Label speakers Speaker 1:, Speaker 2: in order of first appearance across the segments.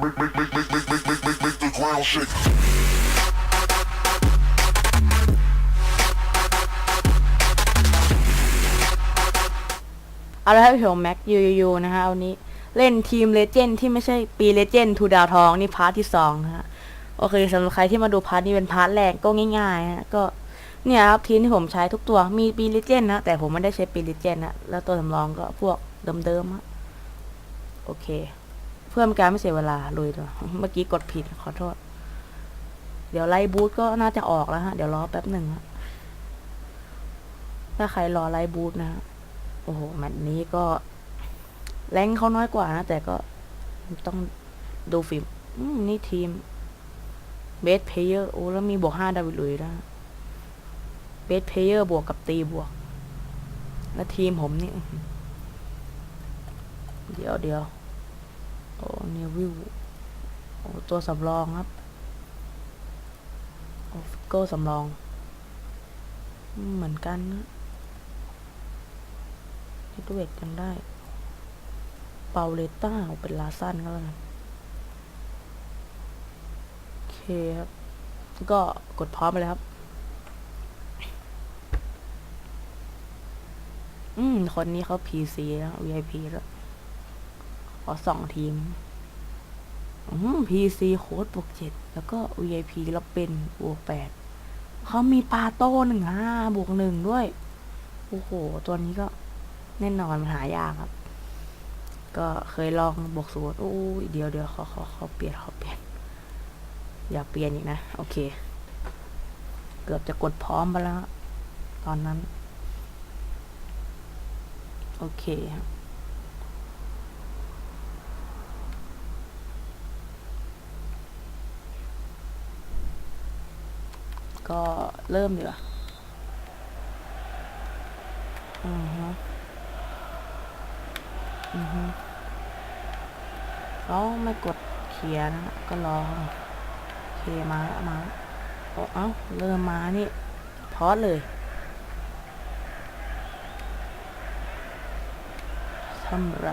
Speaker 1: make, make, make, make, make, make, make, make, make the ground shake.
Speaker 2: เอาละครับผมแม็กยูยูนะฮะวันนี้เล่นทีมเลเจนด์ที่ไม่ใช่ปีเลเจนด์ทูดาวทองนี่พาร์ทที่สองฮะโอเคสำหรับใครที่มาดูพาร์ทนี้เป็นพาร์ทแรกก็ง่ายๆฮะก็เนี่ยครับทีมที่ผมใช้ทุกตัวมีปีเลเจนด์นะแต่ผมไม่ได้ใช้ปีเลเจนด์นะแล้วตัวสำรองก็พวกเดิมๆฮะโอเค พื่อไม่การไม่เสียเวลาลุยตัวเมื่อกี้กดผิดขอโทษ เดี๋ยวไล่บูทก็น่าจะออกแล้วฮะ เดี๋ยวรอแป๊บหนึ่งถ้าใครรอไล่บูทนะฮะโอ้โหแมตช์นี้ก็ แรงเขาน้อยกว่านะ แต่ก็ต้องดูฟิล์มนี่ทีมเบสเพเยอร์โอ้แล้วมีบวกห้าดาวิดลุยนะเบสเพเยอร์บวกกับตีบวก แล้วทีมผมนี่ เดี๋ยวเดี๋ยว เนวิวโอ้ตัวสำรองครับโอ้ฟิโก้สำรอง เหมือนกันนะฮิตเวกกันได้ เปาเลต้าเป็นลาสั้นก็แล้วกันโอเคครับ ก็กดพร้อมไปเลยครับ อืม คนนี้เขา PC แล้ว VIP แล้ว ขอสองทีม PC โค้ดบวกเจ็ดแล้วก็ VIP แล้วเป็นบวกแปดเขามีปาโต้หนึ่งห้าบวกหนึ่งด้วย โอ้โห ตัวนี้ก็แน่นอนมันหายากครับ ก็เคยลองบวกศูนย์โอ้เดี๋ยวเดี๋ยวขอขอขอเปลี่ยนขอเปลี่ยน อย่าเปลี่ยนอีกนะ โอเค เกือบจะกดพร้อมไปแล้ว ตอนนั้น โอเคครับ ก็เริ่มดีกว่าอือฮึอือฮึเขาไม่กดเขียนนะก็รอโอเคมาแล้วมาแล้วโอ้เอ้าเริ่มมานี่พอสเลยทำอะไร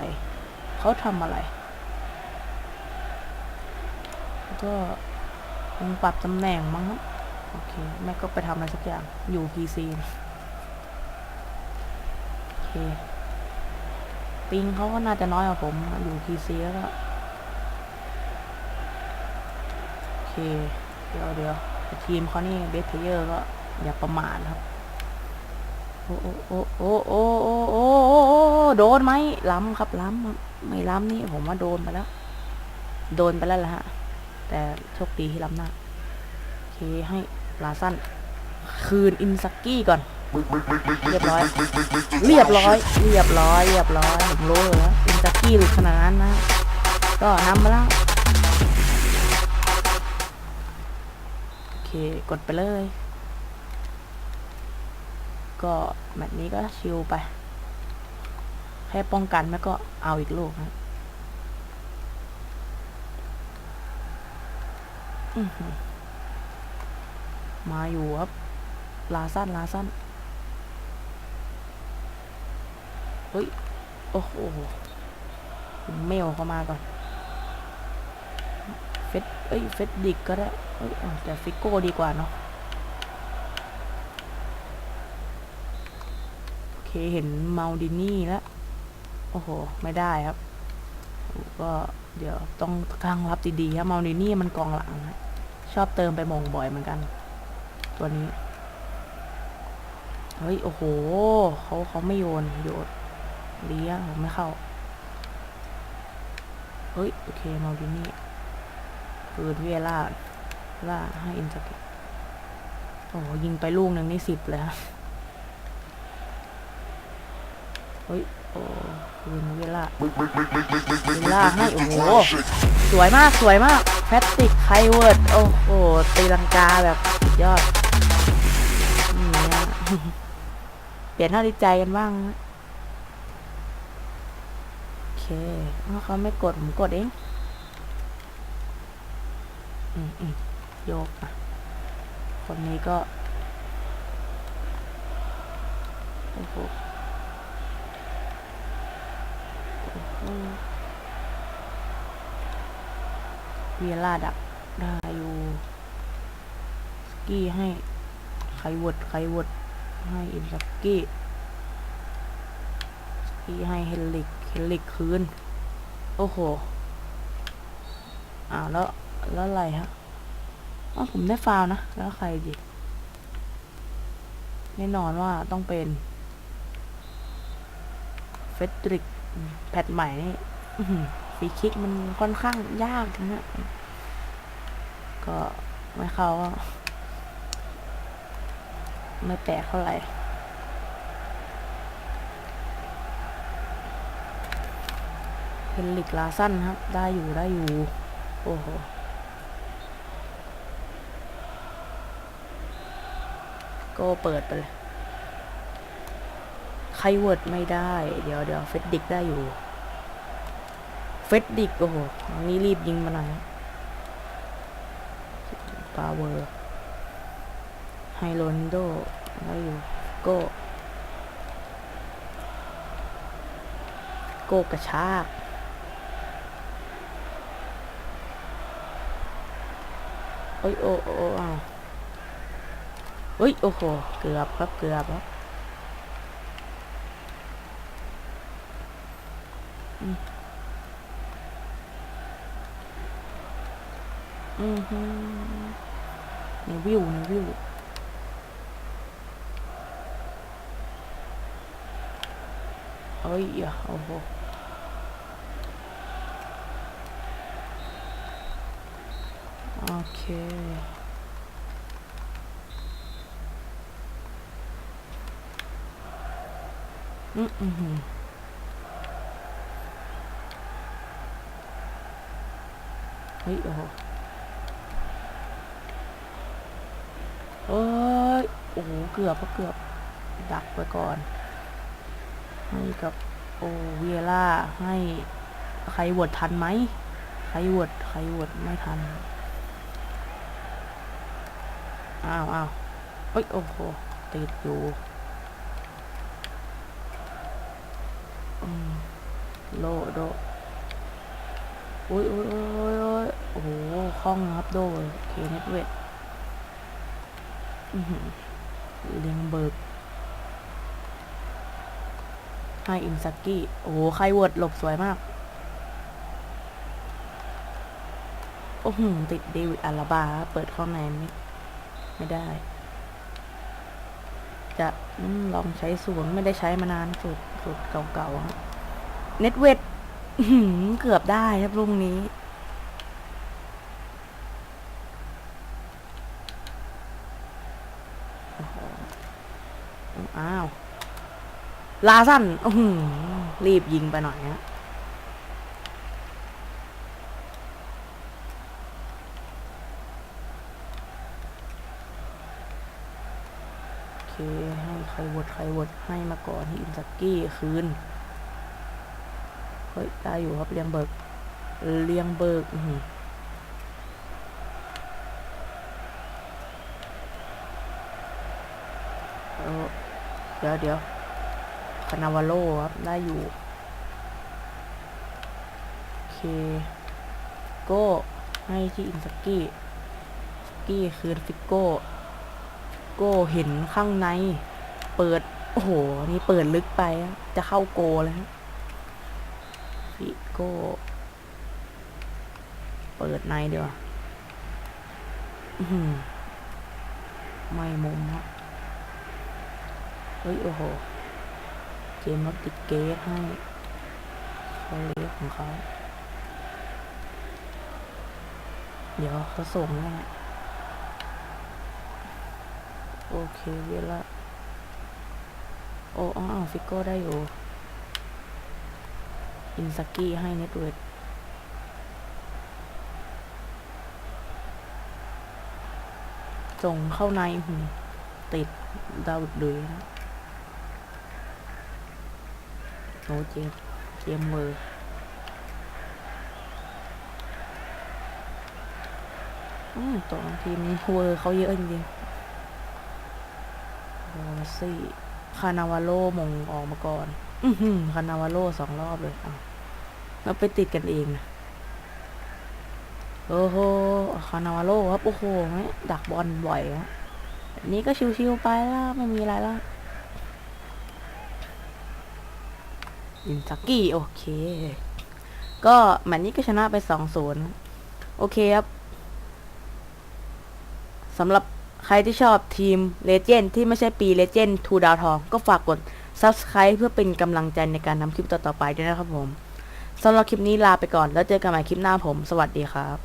Speaker 2: เขาทำอะไร ก็คงปรับตำแหน่งมั้งครับ โอเค แม่ก็ไปทำอะไรสักอย่าง อยู่ PC โอเค ปิงเขาก็น่าจะน้อยกว่าผม อยู่ PC แล้วก็โอเค เดี๋ยวเดี๋ยวทีมเขานี่เบสเพเยอร์ก็ อย่าประมาทครับ โอ้โอ้โอ้โอ้โอ้โอ้โอ้โดนไหมล้ำครับล้ำไม่ล้ำนี่ผมว่าโดนไปแล้ว โดนไปแล้วล่ะฮะ แต่โชคดีที่ล้ำหน้าโอเคให้ ลาสั้น คืนอินซักกี้ก่อน
Speaker 1: Make, make, make, make, make,
Speaker 2: Red light.
Speaker 1: make, make, make, make the
Speaker 2: เรียบร้อย เรียบร้อย เรียบร้อยผมรู้อยู่แล้วอินซักกี้หลุดขนาดนั้นนะ ก็นำมาแล้ว โอเค กดไปเลย ก็แมตช์นี้ก็ชิลไป แค่ป้องกันแล้วก็เอาอีกลูกนะอือหือ มาอยู่ครับ ลาสั้นลาสั้น เฮ้ย โอ้โหเมลเข้ามาก่อน เฟสเอ้ย เฟสดิกก็ได้เอ้ยแต่ฟิโก้ดีกว่าเนาะโอเคเห็นเมาดินี่แล้ว โอ้โห ไม่ได้ครับ ก็เดี๋ยวต้องข้างรับดีๆครับเมาดินี่มันกองหลังนะชอบเติมไปมงบ่อยเหมือนกัน ตัวนี้ เฮ้ย โอ้โห เขาเขาไม่โยน โยนดีอะผมไม่เข้า เฮ้ย โอเค มาดินี่ปืนเวล่าล่าให้อินสกตโอ้ยิงไปลูกหนึ่งนี่สิบเลยฮะเฮ้ย โอ้ปืนเวล่า
Speaker 1: Make, make, make, make, make, make, make, make,
Speaker 2: Là
Speaker 1: make,
Speaker 2: hay,
Speaker 1: make the
Speaker 2: ủa.
Speaker 1: ground shake.
Speaker 2: สวยมาก สวยมากแพตติกไคเวิร์ด โอ้โห ตีลังกาแบบยอด เปลี่ยนท่าดีใจกันบ้าง โอเคถ้าเขาไม่กด ผมกดเองอืมอืมโยกอะ คนนี้ก็ โอ้โหโอ้โหเวียร่าดักได้อยู่ สกี้ให้ไควดไควด ให้อินสกี้สกี้ให้เฮลิกเฮลิกคืน โอ้โหอ้าวแล้วแล้วอะไรฮะอ๋อผมได้ฟาวนะ แล้วใครดิแน่นอนว่าต้องเป็นเฟดริกแพทใหม่นี่ฟีคิกมันค่อนข้างยากนะฮะก็ไม่เข้าก็ ไม่แปลกเท่าไหร่เฮนลิกลาสั้นครับ ได้อยู่ได้อยู่ โอ้โหก็เปิดไปเลยไคเวิร์ดไม่ได้ เดี๋ยวเดี๋ยวเฟดดิกได้อยู่ เฟดดิกโอ้โหนนี้รีบยิงมาหน่อยปาเวอร์ ไฮโรนโดได้วอยู่โกโกกระชากเอ้ยโอ้โอ้อ้าวเฮ้ย โอ้โห เกือบครับ เกือบครับอืมอือฮึในวิวในวิว เอ้ยอะโอ้โหโอเคอืมอืมหืมเฮ้ยโอ้โหเอ้ยโอ้เกือบก็เกือบ ดักไว้ก่อน ให้กับโอเวียร่าให้ใครวดทันไหมใครวดใครวดไม่ทัน อ้าวอ้าวเอ้ยโอ้โหติดอยู่โลโดโอ้ยโอ้ยโอ้ยโอ้ยโอ้โหคล่องนะครับโดเคเนตเวทอื้อหือเลียงเบิร์ก ให้อินซักกี้ โอ้โหไคเวิร์ดหลบสวยมาก โอ้โห ติดเดวิดอาราบา เปิดเข้าในไม่ไม่ได้ จะอลองใช้สวงไม่ได้ใช้มานานสุดสุดเก่าๆเน็ตเวทเกือบได้ครับลุงนี้ โอ้โหอ้าว ลาสั้นรีบยิงไปหน่อยฮะโอเคให้ใครวดใครวดให้มาก่อนให้อินซักกี้คืน เฮ้ยได้อยู่ครับเลียงเบิกเลียงเบิกเดี๋ยวเดี๋ยว คานาวาโลครับ ได้อยู่ โอเค โก้ให้ที่อินซักกี้สกี้คืนฟิกโก้โก้เห็นข้างใน เปิด โอ้โห นี่เปิดลึกไป จะเข้าโกแล้วฟิกโก้ เปิดในเดียวไม่มุมฮะเฮ้ย โอ้โห กมรถติดเกตให้เขาเล็กของเขา เดี๋ยวเขาส่งแน่โอเคเวลาโอ้อ๋อฟิกโก้ได้อยู่ อินซากิให้เน็ตเวิร์ดส่งเข้าในติดดาวดุยนะ โอ้เจมส์เจมส์เมอร์อืมตัวทีมนี้เวอร์เขาเยอะจริงๆโอ้สิคานาวาโลมงออกมาก่อน อืคานาวาโลสองรอบเลยอ้าแล้วไปติดกันเองนะโอ้โห คานาวาโลครับ โอ้โห ดักบอลบ่อยอะอันนี้ก็ชิวๆไปแล้ว ไม่มีอะไรแล้ว อินซักกี้โอเค ก็แมตช์นี้ก็ชนะไปสองศูนย์โอเคครับสำหรับใครที่ชอบทีมเลเจนด์ที่ไม่ใช่ปีเลเจนด์ทูดาวทอง ก็ฝากกด Subscribe เพื่อเป็นกำลังใจในการทำคลิปต่อๆไปด้วยนะครับผมสำหรับคลิปนี้ลาไปก่อนแล้วเจอกันใหม่คลิปหน้าผม สวัสดีครับ